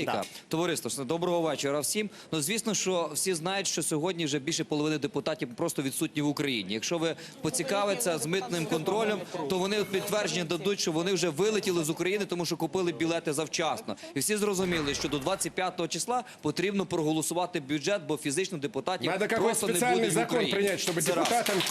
Яка? Товариство, доброго вечора всім. Ну звісно, що всі знають, що сьогодні вже більше половини депутатів просто відсутні в Україні. Якщо ви поцікавитеся з митним контролем, то вони підтвердження дадуть, що вони вже вилетіли з України, тому що купили білети завчасно. І всі зрозуміли, що до 25 числа потрібно проголосувати бюджет, бо фізично депутатів Надо просто не буде в закон Україні. чтобы Це раз. депутатам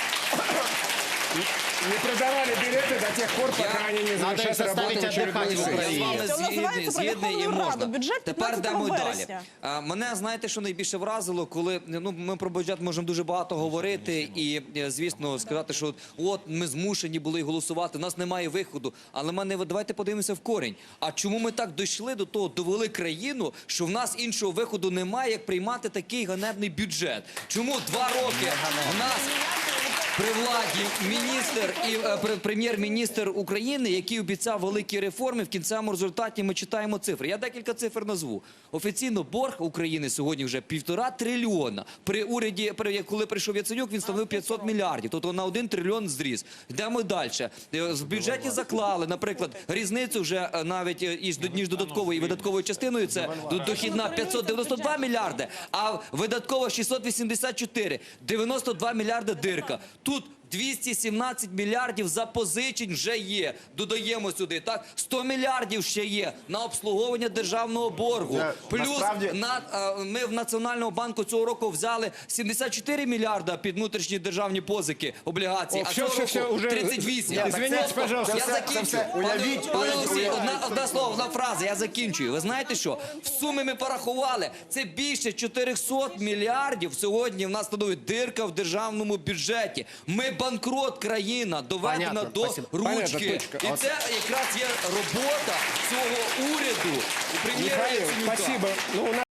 не продавали билеты до тех пор, пока Я- они не завершат заставить работу очередной сессии. Я з вами згідний, і можна. Бюджет Тепер 15 далі. А, Мене знаєте, що найбільше вразило, коли ну ми про бюджет можемо дуже багато говорити, і е, звісно сказати, що от ми змушені були голосувати. У нас немає виходу. Але мене давайте подивимося в корінь. А чому ми так дійшли до того, довели країну, що в нас іншого виходу немає, як приймати такий ганебний бюджет? Чому два роки в нас при владі міністр і е, пр- прем'єр-міністр України, який обіцяв великі реформи, в кінцевому результаті ми читаємо цифри. Я декілька цифр назву. Офіційно борг України сьогодні вже півтора трильйона. При уряді, коли прийшов Яценюк, він становив 500 мільярдів. Тобто на один трильйон зріс. Йдемо далі. Е, В бюджеті заклали, наприклад, різницю вже е, навіть із ніж додатковою і видатковою частиною. Це до- дохідна 592 мільярди, а видаткова 684. 92 мільярди дирка. putut 217 мільярдів запозичень вже є. Додаємо сюди. Так 100 мільярдів ще є на обслуговування державного боргу. Плюс насправді- на е, ми в Національному банку цього року взяли 74 мільярда під внутрішні державні позики облігацій. О, а цього все, року все, уже- 38. Нет, Извините, Тобто, пожалуйста, я закінчу. Пане, Уявіть, пане Олексій, одна, одне слово, одна фраза. Я закінчую. Ви знаєте що? В сумі ми порахували. Це більше 400 мільярдів сьогодні в нас становить дирка в державному бюджеті. Ми банкрот країна, доведена Понятно, до спасибо. Понятно, ручки. точка. І це якраз є робота цього уряду і прем'єра Михаил, Яценюка. спасибо. Ну, у нас